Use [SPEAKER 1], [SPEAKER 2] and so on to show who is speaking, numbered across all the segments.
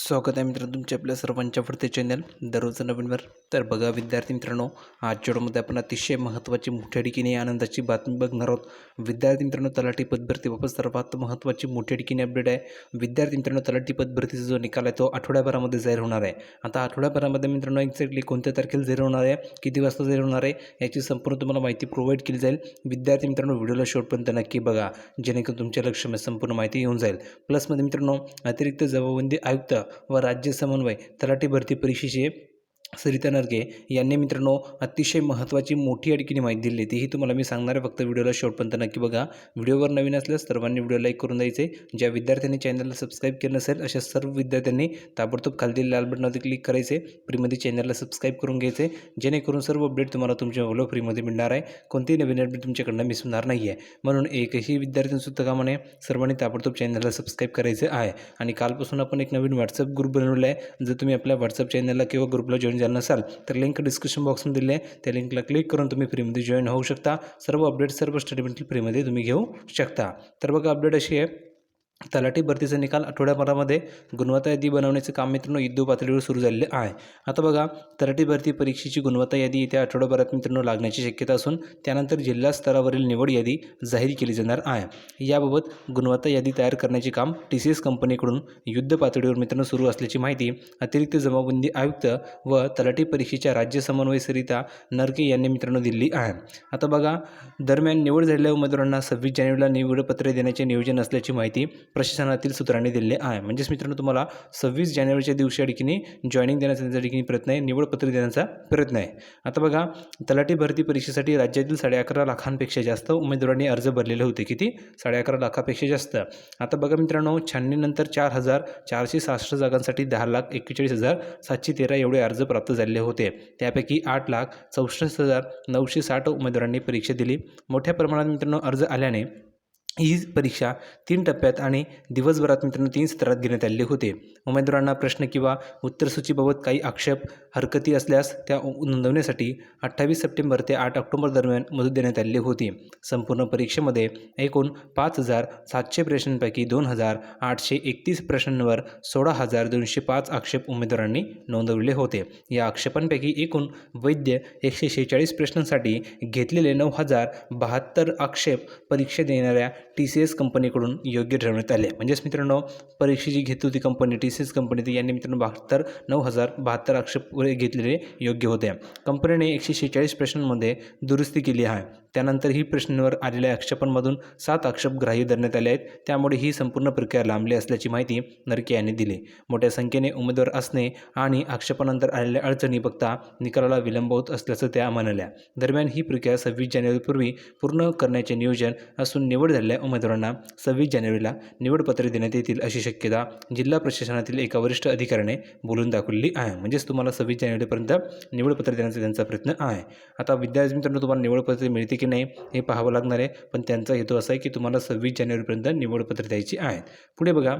[SPEAKER 1] स्वागत आहे मित्रांनो तुमच्या आपल्या सर्वांच्या फरते चॅनल दररोजचं नवीनवर तर बघा विद्यार्थी मित्रांनो आजच्या व्हिडिओमध्ये आपण अतिशय महत्त्वाची मोठ्या ठिकाणी आनंदाची बातमी बघणार आहोत. विद्यार्थी मित्रांनो तलाठी पदभरतीबाबत सर्वात महत्त्वाची मोठ्या ठिकाणी अपडेट आहे. विद्यार्थी मित्रांनो तलाठी पदभरतीचा जो निकाल आहे तो आठवड्याभरामध्ये जाहीर होणार आहे. आता आठवड्याभरामध्ये मित्रांनो एक्झॅक्टली कोणत्या तारखेला जाहीर होणार आहे? किती वाजता जाहीर होणार आहे? याची संपूर्ण तुम्हाला माहिती प्रोव्हाइड केली जाईल. विद्यार्थी मित्रांनो व्हिडिओला शेवटपर्यंत नक्की बघा. जेणेकरून तुमच्या लक्षामध्ये संपूर्ण माहिती येऊन जाईल. प्लसमध्ये मित्रांनो अतिरिक्त जबाबबंदी आयुक्त व राज्य समन्वय तलाठी भरती परीक्षेचे सरिता नरगे यांनी मित्रांनो अतिशय महत्त्वाची मोठी अडकीने माहिती दिली तीही तुम्हाला मी सांगणार आहे. फक्त व्हिडिओला शेवटपर्यंत नक्की बघा. व्हिडिओवर नवीन असल्यास सर्वांनी व्हिडिओ लाईक करून द्यायचे. ज्या विद्यार्थ्यांनी चॅनलला सबस्क्राईब केलं नसेल अशा सर्व विद्यार्थ्यांनी ताबडतोब खालतील लाल बटनावरती क्लिक करायचे. फ्रीमध्ये चॅनलला सबस्क्राईब करून घ्यायचे. जेणेकरून सर्व अपडेट तुम्हाला तुमच्या मोबाईलवर फ्रीमध्ये मिळणार आहे. कोणतीही नवीन अपडेट तुमच्याकडनं मिस होणार नाही आहे म्हणून एकही विद्यार्थ्यांसुद्धा कामाने सर्वांनी ताबडतोब चॅनलला सबस्क्राईब करायचं आहे. आणि कालपासून आपण एक नवीन व्हॉट्सअप ग्रुप बनवला आहे. जर तुम्ही आपल्या व्हॉट्सअप चॅनलला किंवा ग्रुपला जॉईन झाला नसाल तर लिंक डिस्क्रिप्शन बॉक्समध्ये दिली आहे. त्या लिंकला क्लिक करून तुम्ही फ्रीमध्ये जॉईन होऊ शकता. सर्व अपडेट सर्व स्टडीमेंटल फ्रीमध्ये तुम्ही घेऊ शकता. तर बघा अपडेट अशी आहे. तलाठी भरतीचा निकाल आठवड्याभरामध्ये गुणवत्ता यादी बनवण्याचे काम मित्रांनो युद्ध पातळीवर सुरू झालेले आहे. आता बघा तलाठी भरती परीक्षेची गुणवत्ता यादी येत्या आठवड्याभरात मित्रांनो लागण्याची शक्यता असून त्यानंतर जिल्हा स्तरावरील निवड यादी जाहीर केली जाणार आहे. याबाबत गुणवत्ता यादी तयार करण्याचे काम टी सी एस कंपनीकडून युद्ध पातळीवर मित्रांनो सुरू असल्याची माहिती अतिरिक्त जमाबंदी आयुक्त व तलाठी परीक्षेच्या राज्य समन्वय सरिता नरके यांनी मित्रांनो दिली आहे. आता बघा दरम्यान निवड झालेल्या उमेदवारांना सव्वीस जानेवारीला निवडपत्रे देण्याचे नियोजन असल्याची माहिती प्रशासनातील सूत्रांनी दिले आहे. म्हणजेच मित्रांनो तुम्हाला सव्वीस जानेवारीच्या दिवशी ठिकाणी जॉईनिंग देण्याचा त्यांच्या ठिकाणी प्रयत्न आहे निवडपत्र देण्याचा प्रयत्न आहे. आता बघा तलाठी भरती परीक्षेसाठी राज्यातील साडे अकरा लाखांपेक्षा जास्त उमेदवारांनी अर्ज भरलेले होते. किती? साडे अकरा लाखापेक्षा जास्त. आता बघा मित्रांनो छाननीनंतर चार हजार चारशे सहासष्ट जागांसाठी दहा लाख एक्केचाळीस हजार सातशे तेरा एवढे अर्ज प्राप्त झालेले होते. त्यापैकी आठ लाख चौसष्ट हजार नऊशे साठ उमेदवारांनी परीक्षा दिली. मोठ्या प्रमाणात मित्रांनो अर्ज आल्याने ही परीक्षा तीन टप्प्यात आणि दिवसभरात मित्रांनो तीन सत्रात घेण्यात आलेले होते. उमेदवारांना प्रश्न किंवा उत्तरसूचीबाबत काही आक्षेप हरकती असल्यास त्या नोंदवण्यासाठी अठ्ठावीस सप्टेंबर ते आठ ऑक्टोबर दरम्यान मदत देण्यात आलेली होती. संपूर्ण परीक्षेमध्ये एकूण पाच हजार सातशे प्रश्नांपैकी दोन हजार आठशे एकतीस प्रश्नांवर सोळा हजार दोनशे पाच आक्षेप उमेदवारांनी नोंदवले होते. या आक्षेपांपैकी एकूण वैद्य एकशे शेहेचाळीस प्रश्नांसाठी घेतलेले नऊ हजार बहात्तर आक्षेप परीक्षा देणाऱ्या टी सी एस कंपनीकडून योग्य ठरवण्यात आले म्हणजेच मित्रांनो परीक्षा जी घेत होती company T C S company ती यांनी मित्रांनो बहात्तर नऊ हजार बहात्तर आक्षेप घेतलेले योग्य होते. कंपनीने एकशे शेहेचाळीस प्रश्नांमध्ये दुरुस्ती केली आहे. त्यानंतर ही प्रश्नांवर आलेल्या आक्षेपांमधून सात आक्षेप ग्राह्य धरण्यात आले आहेत. त्यामुळे ही संपूर्ण प्रक्रिया लांबली असल्याची माहिती नरके यांनी दिली. मोठ्या संख्येने उमेदवार असणे आणि आक्षेपानंतर आलेल्या अडचणी बघता निकालाला विलंब होत असल्याचं त्या म्हणाल्या. दरम्यान ही प्रक्रिया सव्वीस जानेवारीपूर्वी पूर्ण करण्याचे नियोजन असून निवड झालेल्या उमेदवारांना सव्वीस जानेवारीला निवडपत्रे देण्यात येतील अशी शक्यता जिल्हा प्रशासनातील एका वरिष्ठ अधिकाऱ्याने बोलून दाखवलेली आहे. म्हणजेच तुम्हाला सव्वीस जानेवारीपर्यंत निवडपत्र देण्याचा त्यांचा प्रयत्न आहे. आता विद्यार्थी मित्रांनो तुम्हाला निवडपत्रे मिळते की नाही हे पाहावं लागणार आहे. पण त्यांचा हेतू असा आहे की तुम्हाला सव्वीस जानेवारीपर्यंत निवडपत्र द्यायची आहेत. पुढे बघा.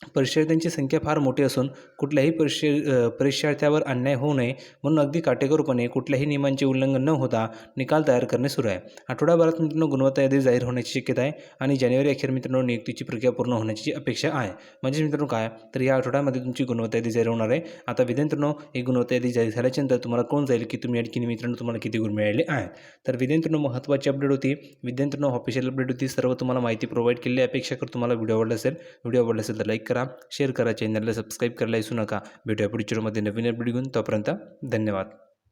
[SPEAKER 1] परीक्षार्थ्यांची संख्या फार मोठी असून कुठल्याही परीक्षे परीक्षार्थ्यावर अन्याय होऊ नये म्हणून अगदी काटेकोरपणे कुठल्याही नियमांचे उल्लंघन न होता निकाल तयार करणे सुरू आहे. आठवड्याभरात मित्रांनो गुणवत्ता यादी जाहीर होण्याची शक्यता आहे आणि जानेवारी अखेर मित्रांनो नियुक्तीची प्रक्रिया पूर्ण होण्याची अपेक्षा आहे. म्हणजे मित्रांनो काय? तर या आठवड्यामध्ये तुमची गुणवत्ता यादी जाहीर होणार आहे. आता विद्यार्थ्यांनो ही गुणवत्ता यादी जाहीर झाल्याच्यानंतर तुम्हाला कोण जाईल की तुम्ही आणखी मित्रांनो तुम्हाला किती गुण मिळाले आहेत? तर विद्यार्थ्यांनो महत्त्वाची अपडेट होती. विद्यार्थ्यांनो ऑफिशियल अपडेट होती. सर्व तुम्हाला माहिती प्रोव्हाइड केली अपेक्षा कर तुम्हाला व्हिडिओ आवडला असेल व्हिडिओ आवडला असेल तर लाईक करा शेअर करा चॅनलला सबस्क्राईब करायला विसरू नका. भेटूया पुढच्या व्हिडिओमध्ये नवीन अपडेट घेऊन तोपर्यंत धन्यवाद.